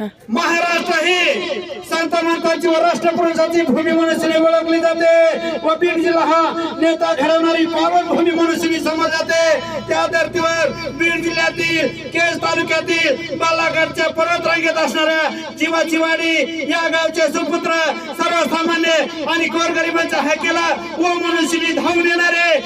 महाराष्ट्र ही संत महंतांची व राष्ट्रपुरुषाची भूमी म्हणून ओळखली जाते. व बीड जिल्हा हा नेता घडवणारी पावन भूमी म्हणून समजली जाते त्या धर्तीवर बीड जिल्ह्यातील केज तालुक्यातील बालाघाटच्या परत रांगेत असणाऱ्या जीवाची वाडी या गावचे सुपुत्र सर्वसामान्य आणि गोरगरिबांच्या हाकेला व मनुष्यनी धावून येणारे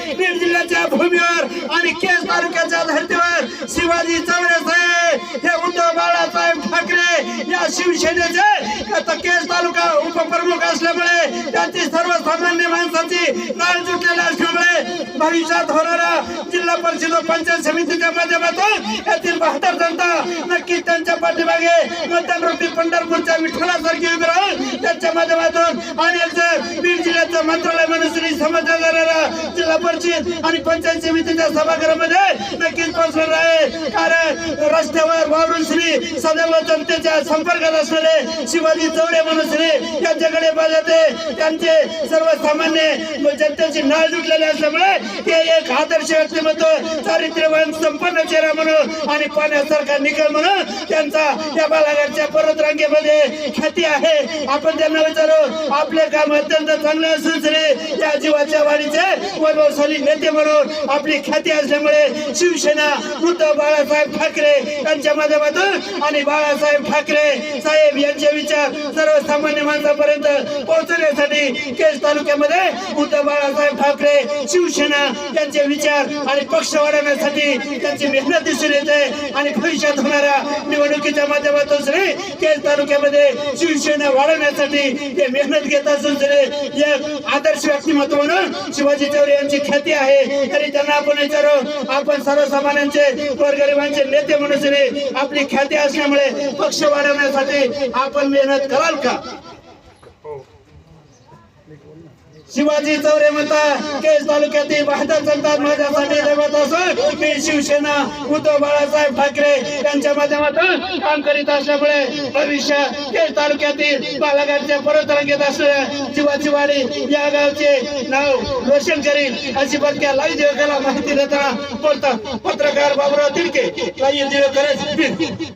शिवसेनेचे आता केज तालुका उपप्रमुख असल्यामुळे त्यांची सर्वसामान्य माणसाची नाळ जुटलेली असल्यामुळे भविष्यात होणाऱ्या जिल्हा परिषद पंचायत समितीच्या माध्यमातून येथील बहात्तर जनता नक्की त्यांच्या पाठीमागे मतदान पंढरपूरच्या विठ्ठलासारखी उभी राहून त्यांच्या माध्यमातून आणि बीड जिल्ह्याचं मंत्रालय म्हणून श्री समजल्या जाणाऱ्या जिल्हा परिषद आणि पंचायत समितीच्या सभागृहामध्ये नक्कीच पोहोचणार आहे. कारण रस्त्यावर वावरून श्री सदैव जनतेच्या संपर्कात असलेले शिवाजी चौडे म्हणून श्री त्यांच्याकडे बजाते त्यांचे सर्वसामान्य जनतेची नाळ जुटलेले असल्यामुळे ते एक आदर्श व्यक्तिमत्व चारित्र्यवान संपन्न चेहरा म्हणून आणि पाण्यासारखा निकाल म्हणून त्यांचा त्या बालाघाटच्या पर्वतरांगेमध्ये ख्याती आहे. आपण त्यांना विचारू आपले काम अत्यंत चांगले असून श्री त्या जीवाच्या वाढीचे वैभवशाली नेते म्हणून आपली ख्याती असल्यामुळे शिवसेना उद्धव बाळासाहेब ठाकरे यांच्या माध्यमातून आणि बाळासाहेब ठाकरे साहेब यांचे विचार सर्वसामान्य माणसापर्यंत पोहोचण्यासाठी केज तालुक्यामध्ये उद्धव बाळासाहेब ठाकरे शिवसेना यांचे विचार आणि पक्ष वाढवण्यासाठी त्यांची मेहनत दिसून येते. आणि भविष्यात होणाऱ्या निवडणुकीच्या माध्यमातून श्री केज तालुक्यामध्ये शिवसेना वाढवण्यासाठी ते मेहनत घेत असून श्री एक आदर्श व्यक्तिमत्व म्हणून शिवाजी चौरे यांची ख्याती आहे. तरी त्यांना आपण विचारू आपण सर्वसामान्यांचे गोरगरिबांचे नेते म्हणून आपली ख्याती असल्यामुळे पक्ष वाढवण्यासाठी आपण मेहनत कराल का? शिवाजी चौरे म्हणता केस तालुक्यातील बहात्तर जनता माझ्यासाठी दैवत असून मी शिवसेना उद्धव बाळासाहेब ठाकरे यांच्या माध्यमातून काम करीत असल्यामुळे भविष्य केस तालुक्यातील बालाघाटच्या पर्वतरांगेत असलेल्या शिवाजी वाडी या गावचे नाव रोशन करील अशी पत्क्या लाईव्ह दिवकाला माहिती देताना बोलतात पत्रकार बाबुराव तिडके. लाईव्ह दिवकरच